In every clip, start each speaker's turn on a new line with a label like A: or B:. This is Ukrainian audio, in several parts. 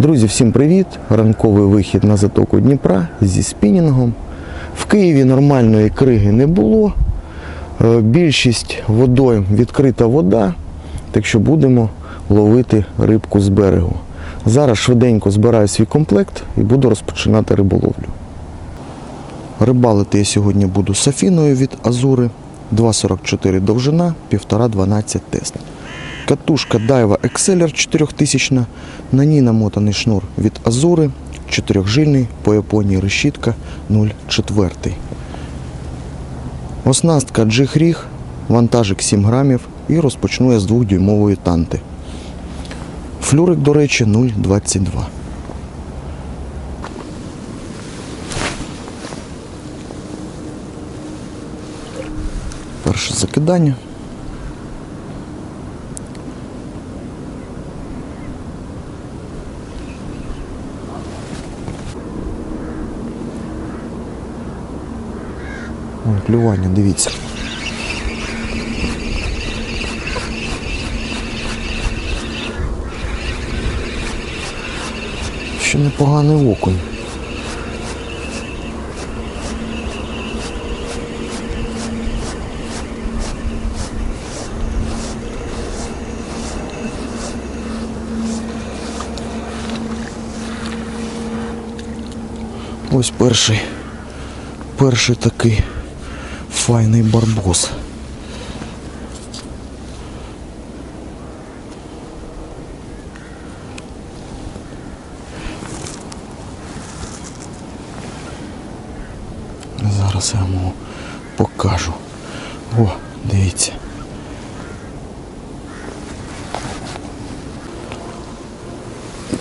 A: Друзі, всім привіт! Ранковий вихід на затоку Дніпра зі спінінгом. В Києві нормальної криги не було. Е, Більшість водойм відкрита вода, так що будемо ловити рибку з берегу. Зараз швиденько збираю свій комплект і буду розпочинати риболовлю. Рибалити я сьогодні буду з Афіною від Азури. 2,44 довжина, 1,5-12 тест. Катушка Daiwa Exceller 4000, на ній намотаний шнур від Азури, чотирьохжильний, по Японії решітка 0,4. Оснастка G-Rig, вантажик 7 грамів і розпочну я з 2-дюймової танти. Флюрик, до речі, 0,22. Перше закидання. Клювання, дивіться. Ще непоганий окунь. Ось перший, перший такий файний барбос. Зараз я йому покажу. О, дивіться.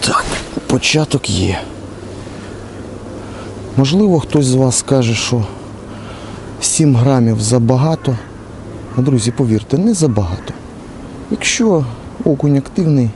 A: Так, початок є. Можливо, хтось з вас скаже, що 7 грамів забагато. Друзі, повірте, не забагато. Якщо окунь активний,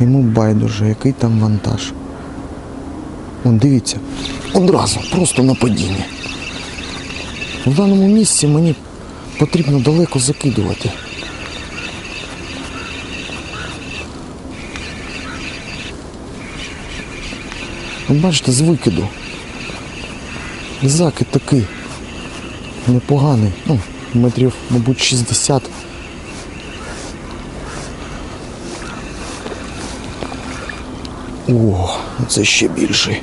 A: йому байдуже, який там вантаж. Вон, дивіться, одразу, просто на падіння. В даному місці мені потрібно далеко закидувати. Бачите, з викиду. Закид такий непоганий. Ну, метрів, мабуть, 60. О, це ще більший.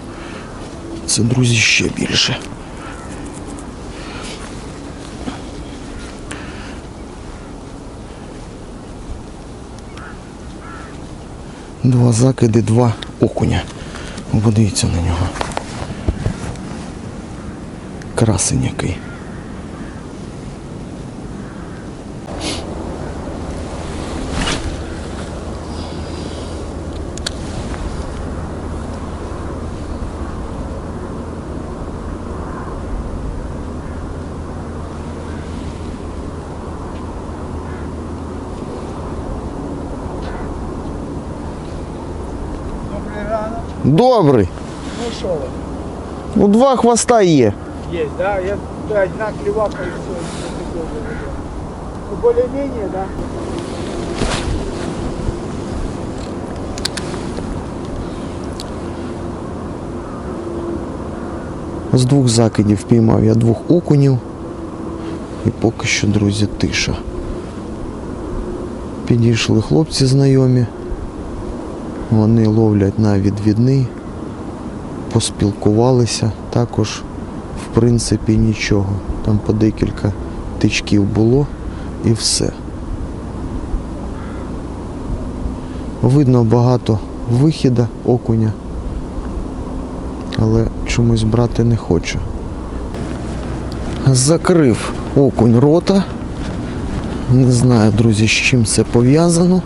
A: Це, друзі, ще більше. Два закиди, два окуня. Подивіться на нього. Красень який.
B: Добрий ранок.
A: Добрий.
B: Ну що ви?
A: Ну, два хвоста є.
B: Есть, да? Я да, одна клевака и все. Ну, более-менее, да?
A: З двох закидів піймав я двох окунів. І поки що, друзі, тиша. Підійшли хлопці знайомі. Вони ловлять на відвідний. Поспілкувалися. Також, в принципі, нічого. Там по декілька тичків було і все. Видно багато вихіда окуня але чомусь брати не хочу. Закрив окунь рота. Не знаю, друзі, з чим це пов'язано.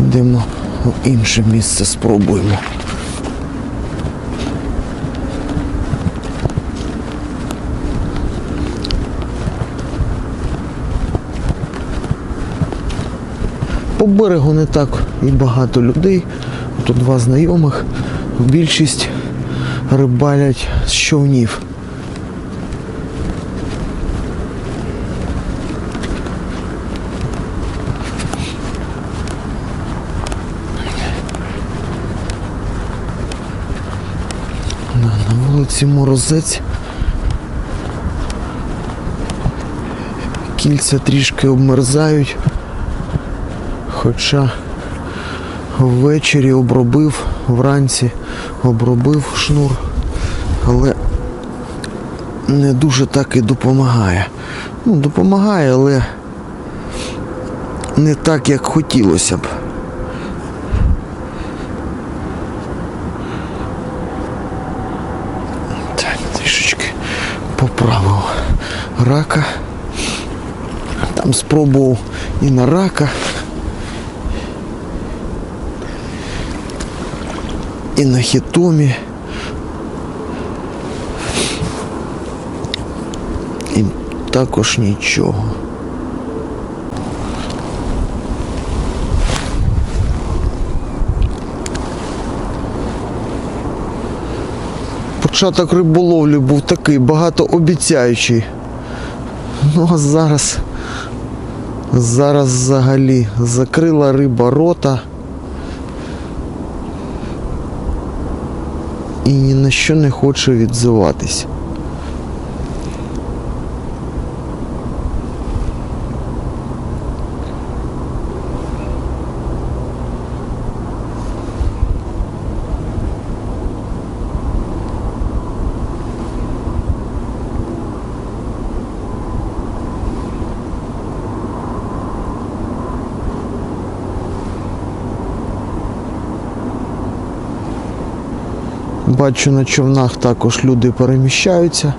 A: Йдемо в інше місце, спробуємо. По берегу не так і багато людей. Тут два знайомих. Більшість рибалять з човнів. Вулиці Морозець. Кільця трішки обмерзають. Хоча ввечері обробив, вранці обробив шнур, але не дуже так і допомагає. Ну, допомагає, але не так, як хотілося б. поправив рака. Там спробував і на рака. І на хітомі. І також нічого. Початок риболовлі був такий багатообіцяючий. Ну а зараз, зараз взагалі закрила риба рота. І ні на що не хоче відзиватись. Бачу на човнах також люди переміщаються.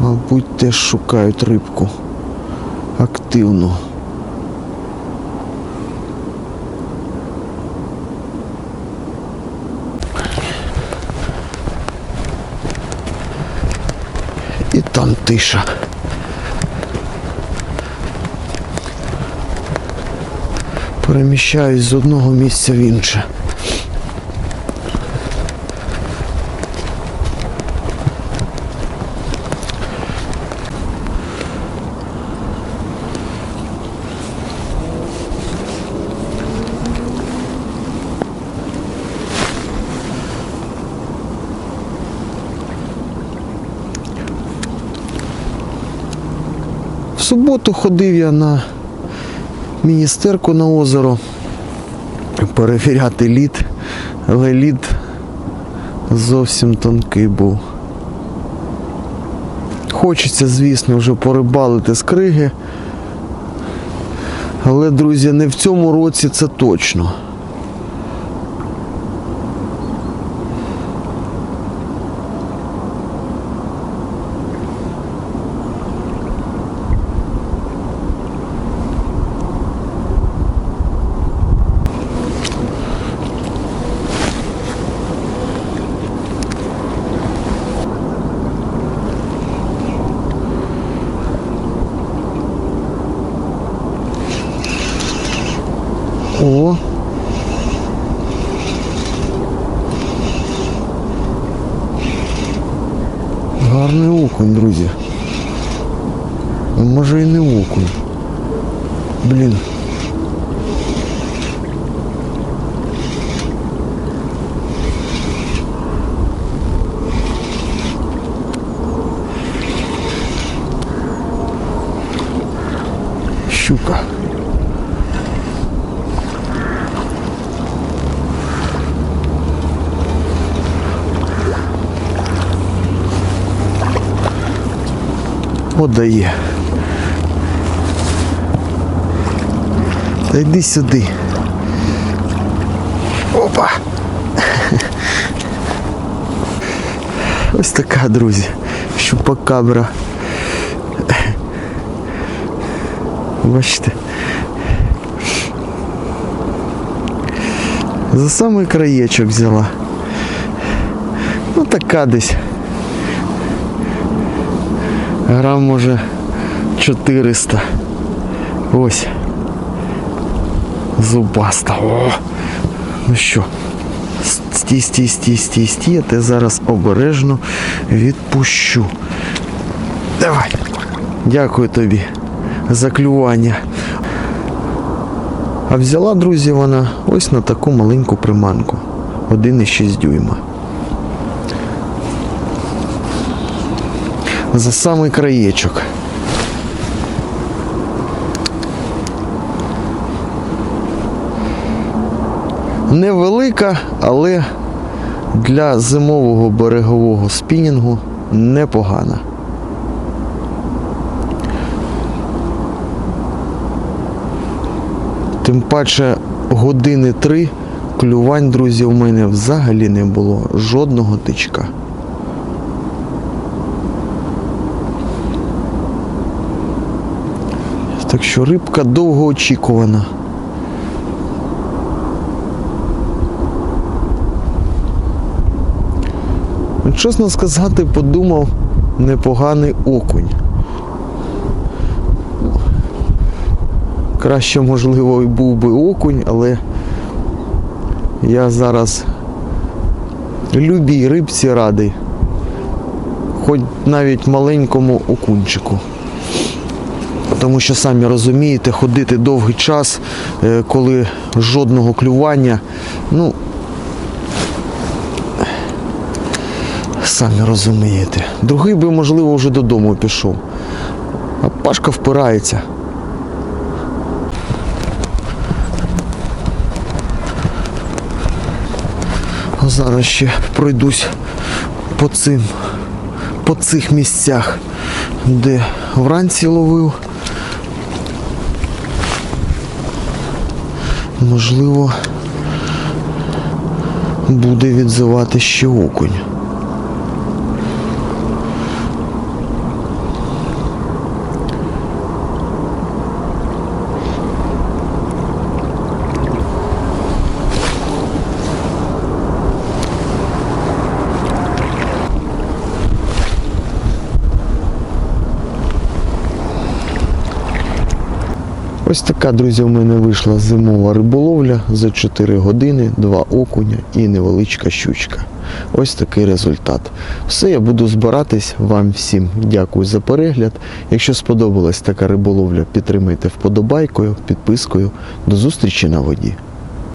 A: Мабуть, теж шукають рибку активно. І там тиша. Переміщаюсь з одного місця в інше. Суботу ходив я на міністерку на озеро перевіряти лід, але лід зовсім тонкий був. Хочеться, звісно, вже порибалити з криги. Але, друзі, не в цьому році це точно. окунь, друзі. А Може і не окунь. Блін. Щука. Подає. Та йди сюди. Опа! Ось така, друзі, щупакабра. Бачите. За самий краєчок взяла. Ну така десь. Грам може 400. Ось. Зубаста. О! Ну що? Стій, стій, стій, стій, стій, я тебе зараз обережно відпущу. Давай. Дякую тобі. заклювання. А взяла, друзі, вона ось на таку маленьку приманку. 1,6 дюйма. За самий краєчок. Невелика, але для зимового берегового спінінгу непогана. Тим паче години три клювань, друзі, у мене взагалі не було жодного тичка. Так що рибка довго очікувана. Ну, Чесно сказати, подумав непоганий окунь. Краще, можливо, і був би окунь, але я зараз любій рибці радий. Хоч навіть маленькому окунчику. Тому що самі розумієте, ходити довгий час, е, коли жодного клювання, ну самі розумієте. Другий би, можливо, вже додому пішов. А Пашка впирається. А зараз ще пройдусь по цим, по цих місцях, де вранці ловив. Можливо, буде відзивати ще окунь. Ось така, друзі, в мене вийшла зимова риболовля за 4 години, 2 окуня і невеличка щучка. Ось такий результат. Все, я буду збиратись. Вам всім дякую за перегляд. Якщо сподобалась така риболовля, підтримайте вподобайкою, підпискою. До зустрічі на воді.